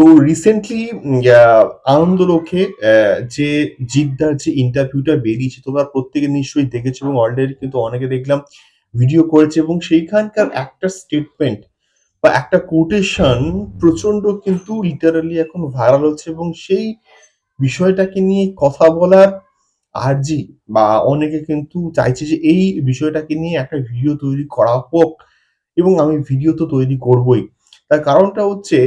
তো রিসেন্টলি আনন্দলোকে যে জিদ্দার যে ইন্টারভিউটা বেরিয়েছে তোমরা প্রত্যেকে নিশ্চয়ই দেখেছ এবং অলরেডি কিন্তু অনেকে দেখলাম ভিডিও করেছে এবং সেইখানকার একটা স্টেটমেন্ট বা একটা কোটেশন প্রচণ্ড কিন্তু লিটারালি এখন ভাইরাল হচ্ছে এবং সেই বিষয়টাকে নিয়ে কথা বলার আর্জি বা অনেকে কিন্তু চাইছে যে এই বিষয়টাকে নিয়ে একটা ভিডিও তৈরি করা হোক এবং আমি ভিডিও তো তৈরি করবই। তার কারণটা হচ্ছে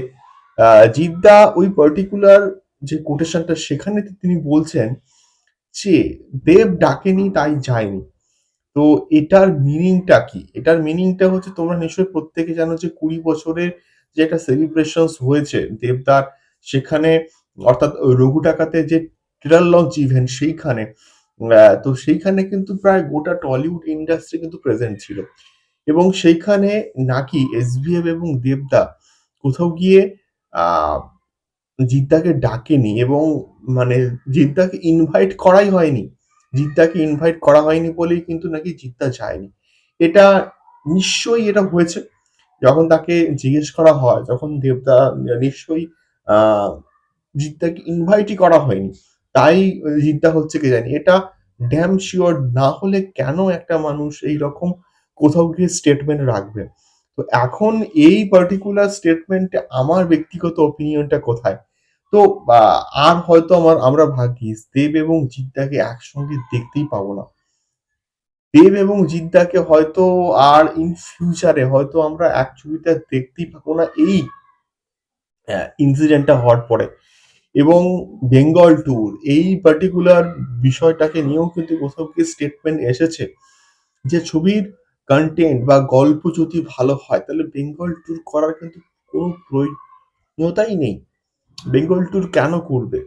জিদ্দা ওই পার্টিকুলার যে কোটেশনটা সেখানে তিনি বলছেন যে, দেব ডাকেনি, তাই যায়নি। তো এটার মিনিংটা কি? এটার মিনিংটা হচ্ছে তোমরা নিশ্চয়ই প্রত্যেকে জানো যে কুড়ি বছরের যে একটা সেলিব্রেশন হয়েছে, দেবদার সেখানে, অর্থাৎ রঘু টাকাতে যে ট্রেলার লঞ্চ ইভেন্ট সেইখানে তো সেইখানে কিন্তু প্রায় গোটা টলিউড ইন্ডাস্ট্রি কিন্তু প্রেজেন্ট ছিল। এবং সেইখানে নাকি এসবিএফ এবং দেবদা কোথাও গিয়ে জিদ্দাকে ডাকেনি এবং মানে জিদ্দাকে ইনভাইট করাই হয়নি। জিদ্দাকে ইনভাইট করা হয়নি বলেই কিন্তু নাকি জিদ্দা যায়নি। এটা নিশ্চয়ই এটা হয়েছে। যখন তাকে জিজ্ঞেস করা হয়, যখন দেবদা নিশ্চয়ই জিদ্দাকে ইনভাইটই করা হয়নি। তাই জিদ্দা হচ্ছে কে জানি, এটা ড্যাম শিওর না হলে কেন একটা মানুষ এই রকম কোথাও গিয়ে স্টেটমেন্ট রাখবে? তো এখন এই পার্টিকুলার স্টেটমেন্টে আমার ব্যক্তিগত ওপিনিয়নটা কোথায়? তো আর হয়তো আমার, আমরা ভাগ্যিস দেব এবং জিদ্দাকে একসঙ্গে দেখতেই পাবো না। দেব এবং জিদ্দাকে হয়তো আর ইন ফিউচারে হয়তো আমরা এক ছবিতে দেখতেই পাবো না এই ইনসিডেন্টটা হওয়ার পরে। এবং বেঙ্গল ট্যুর এই পার্টিকুলার বিষয়টাকে নিয়েও কিন্তু কোথাও কি স্টেটমেন্ট এসেছে যে ছবির কন্টেন্ট বা গল্প যদি ভালো হয়, তাহলে বেঙ্গল ট্যুর করার কিন্তু কোনো প্রয়োজনীয়তাই নেই। বেঙ্গল ট্যুর কেন করবে?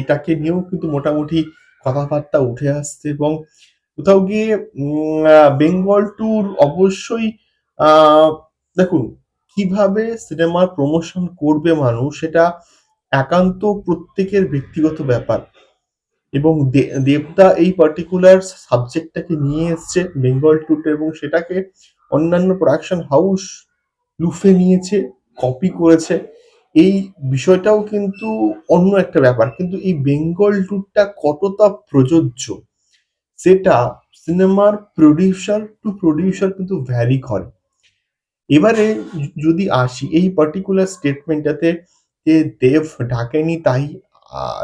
এটাকে নিয়েও কিন্তু মোটামুটি কথাবার্তা উঠে আসছে এবং কোথাও গিয়ে বেঙ্গল ট্যুর অবশ্যই দেখুন, কীভাবে সিনেমার প্রমোশন করবে মানুষ, সেটা একান্ত প্রত্যেকের ব্যক্তিগত ব্যাপার। এবং দেবদা এই পার্টিকুলার সাবজেক্টটাকে নিয়ে এসছে বেঙ্গল ট্যুরটা এবং সেটাকে অন্যান্য প্রোডাকশন হাউস লুফে নিয়েছে কপি করেছে। এই বিষয়টাও কিন্তু অন্য একটা ব্যাপার। কিন্তু এই বেঙ্গল ট্যুরটা কতটা প্রযোজ্য? সেটা সিনেমার প্রডিউসার টু প্রডিউসার কিন্তু ভ্যারি করে। এবারে যদি আসি, এই পার্টিকুলার স্টেটমেন্টটাতে দেব ডাকেনি তাই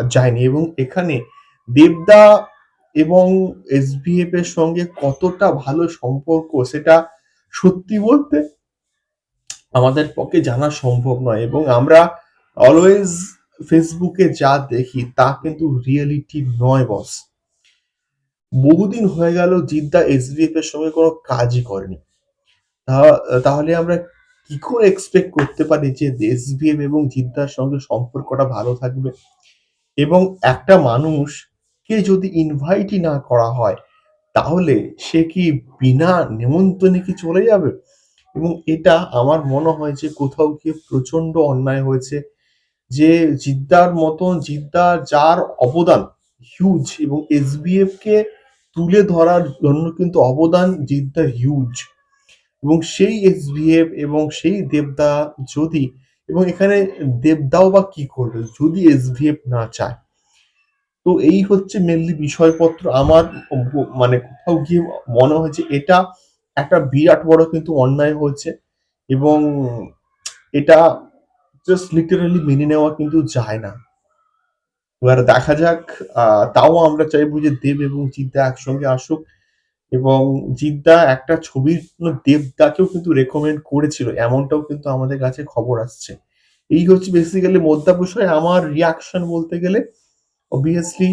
যায়নি এবং এখানে দেবদা এবং এসবিএফ এর সঙ্গে কতটা ভালো সম্পর্ক সেটা সত্যি বলতে আমাদের পক্ষে জানা সম্ভব নয় এবং আমরা অলওয়েজ ফেসবুকে যা দেখি তা কিন্তু রিয়েলিটি নয় বস বহুদিন হয়ে গেল জিদ্দা এসবিএফ এর সঙ্গে কোনো কাজই করেনি। তাহলে আমরা কি করে এক্সপেক্ট করতে পারি যে এসবিএফ এবং জিদ্দার সঙ্গে সম্পর্কটা ভালো থাকবে? এবং একটা মানুষকে যদি ইনভাইটই না করা হয়, তাহলে সে কি বিনা নেমন্তন্নে কি চলে যাবে? এবং এটা আমার মনে হয় যে কোথাও গিয়ে প্রচণ্ড অন্যায় হয়েছে, যে জিদ্দার মতন জিদ্দার যার অবদান হিউজ এবং এসবিএফ কে তুলে ধরার জন্য কিন্তু অবদান জিদ্দার হিউজ এবং সেই এসভিএফ এবং সেই দেবদা যদি, এবং এখানে দেবদাও বা কি করবে? যদি এসভিএফ না চায় তো এই হচ্ছে মেনলি বিষয়পত্র। আমার মানে কোথাও গিয়ে মনে হয়েছে এটা একটা বিরাট বড় কিন্তু অন্যায় হয়েছে এবং এটা জাস্ট লিটারালি মেনে নেওয়া কিন্তু যায় না। এবার দেখা যাক তাও আমরা চাইব যে দেব এবং জিদ্দা একসঙ্গে আসুক এবং জিদ্দা একটা ছবির দেবদাকেও কিন্তু রেকমেন্ড করেছিল, এমনটাও কিন্তু আমাদের কাছে খবর আসছে। এই হচ্ছে বেসিক্যালি মোদ্দা বিষয়। আমার রিয়াকশন বলতে গেলে অবভিয়াসলি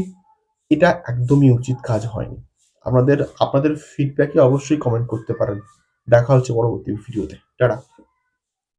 এটা একদমই উচিত কাজ হয়নি। আমাদের আপনাদের ফিডব্যাকে অবশ্যই কমেন্ট করতে পারেন। দেখা হচ্ছে পরবর্তী ভিডিওতে টাটা।